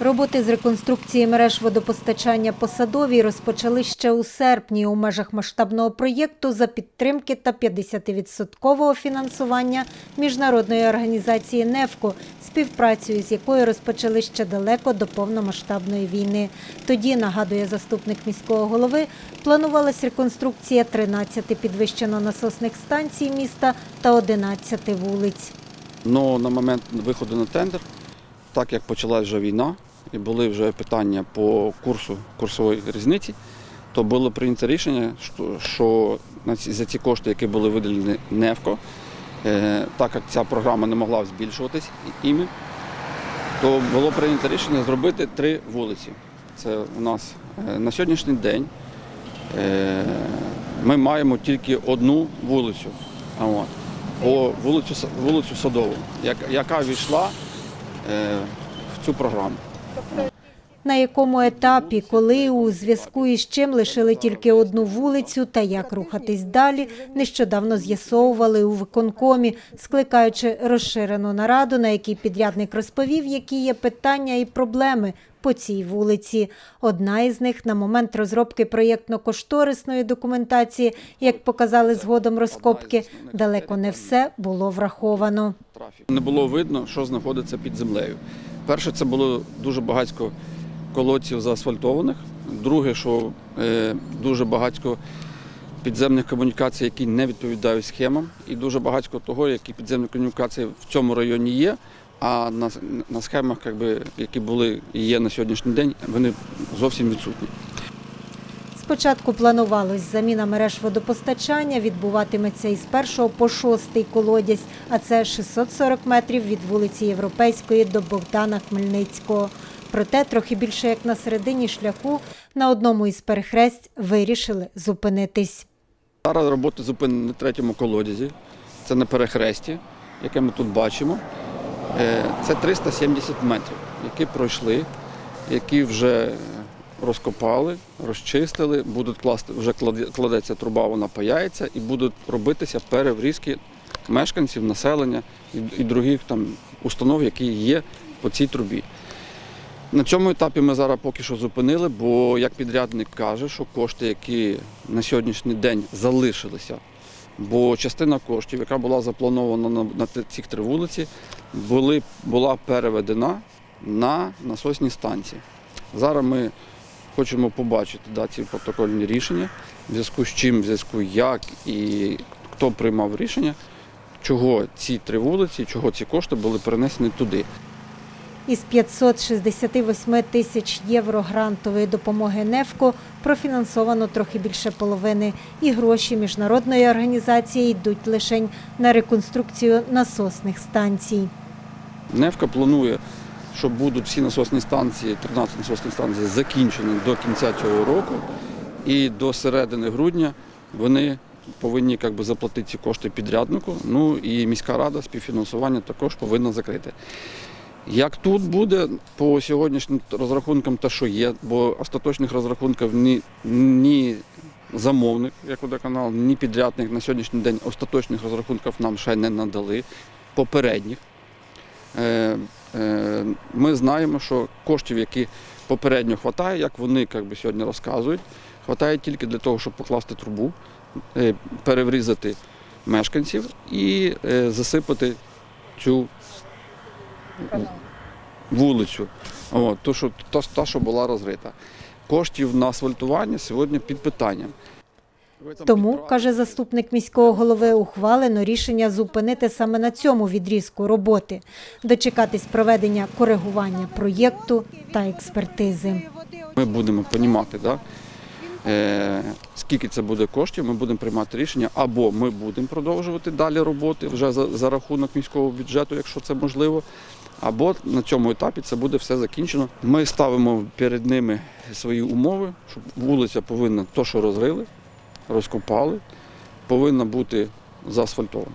Роботи з реконструкції мереж водопостачання по Садовій розпочали ще у серпні у межах масштабного проєкту за підтримки та 50-відсоткового фінансування міжнародної організації «Нефко», співпрацею з якою розпочали ще далеко до повномасштабної війни. Тоді, нагадує заступник міського голови, планувалась реконструкція 13 підвищено-насосних станцій міста та 11 вулиць. Ну, на момент виходу на тендер, так як почалась вже війна, і були вже питання по курсу курсової різниці, то було прийнято рішення, що, за ці кошти, які були виділені НЕФКО, е, так як ця програма не могла збільшуватись іми, то було прийнято рішення зробити три вулиці. Це у нас е, на сьогоднішній день е, ми маємо тільки одну вулицю. По вулицю, вулицю Садову, яка війшла в цю програму. На якому етапі, коли у зв'язку із чим лишили тільки одну вулицю та як рухатись далі, нещодавно з'ясовували у виконкомі, скликаючи розширену нараду, на якій підрядник розповів, які є питання і проблеми по цій вулиці. Одна із них на момент розробки проєктно-кошторисної документації, як показали згодом розкопки, далеко не все було враховано. Не було видно, що знаходиться під землею. Перше, це було дуже багатько колодців заасфальтованих. Друге, що е, дуже багатько підземних комунікацій, які не відповідають схемам, і дуже багатько того, які підземні комунікації в цьому районі є. А на, на схемах, якби, які були і є на сьогоднішній день, вони зовсім відсутні. Спочатку планувалось заміна мереж водопостачання відбуватиметься із 1 по 6 колодязь, а це 640 метрів від вулиці Європейської до Богдана Хмельницького. Проте трохи більше як на середині шляху на одному із перехресть вирішили зупинитись. Зараз роботи зупинені на третьому колодязі. Це на перехресті, яке ми тут бачимо. Е, Це 370 метрів, які пройшли, які вже розкопали, розчистили, будуть класти, вже кладеться труба, вона паяється, і будуть робитися переврізки мешканців, населення і, і других там установ, які є по цій трубі. На цьому етапі ми зараз поки що зупинили, бо як підрядник каже, що кошти, які на сьогоднішній день залишилися, бо частина коштів, яка була запланована на, на ці три вулиці, були, була переведена на насосні станції. Зараз ми хочемо побачити да, ці протокольні рішення, в зв'язку з чим, в зв'язку як і хто приймав рішення, чого ці три вулиці, чого ці кошти були перенесені туди. Із 568 тисяч євро грантової допомоги «Нефко» профінансовано трохи більше половини, і гроші міжнародної організації йдуть лише на реконструкцію насосних станцій. Невка планує, що будуть всі насосні станції, 13 насосних станцій закінчені до кінця цього року. І до середини грудня вони повинні як би, заплатити ці кошти підряднику. Ну і міська рада співфінансування також повинна закрити. Як тут буде по сьогоднішнім розрахункам, те, що є, бо остаточних розрахунків ні, ні замовник, як водоканал, ні підрядник на сьогоднішній день остаточних розрахунків нам ще не надали, попередніх. Е, е, Ми знаємо, що коштів, які попередньо вистачає, як вони як би, сьогодні розказують, вистачає тільки для того, щоб покласти трубу, е, переврізати мешканців і засипати цю вулицю, От, ту, що, та, що була розрита. Коштів на асфальтування сьогодні під питанням. Тому, каже заступник міського голови, ухвалено рішення зупинити саме на цьому відрізку роботи, дочекатись проведення коригування проєкту та експертизи. Ми будемо розуміти, да, е, скільки це буде коштів, ми будемо приймати рішення, або ми будемо продовжувати далі роботи вже за, за рахунок міського бюджету, якщо це можливо, або на цьому етапі це буде все закінчено. Ми ставимо перед ними свої умови, щоб вулиця повинна то, що розрили, розкопали, повинна бути заасфальтована.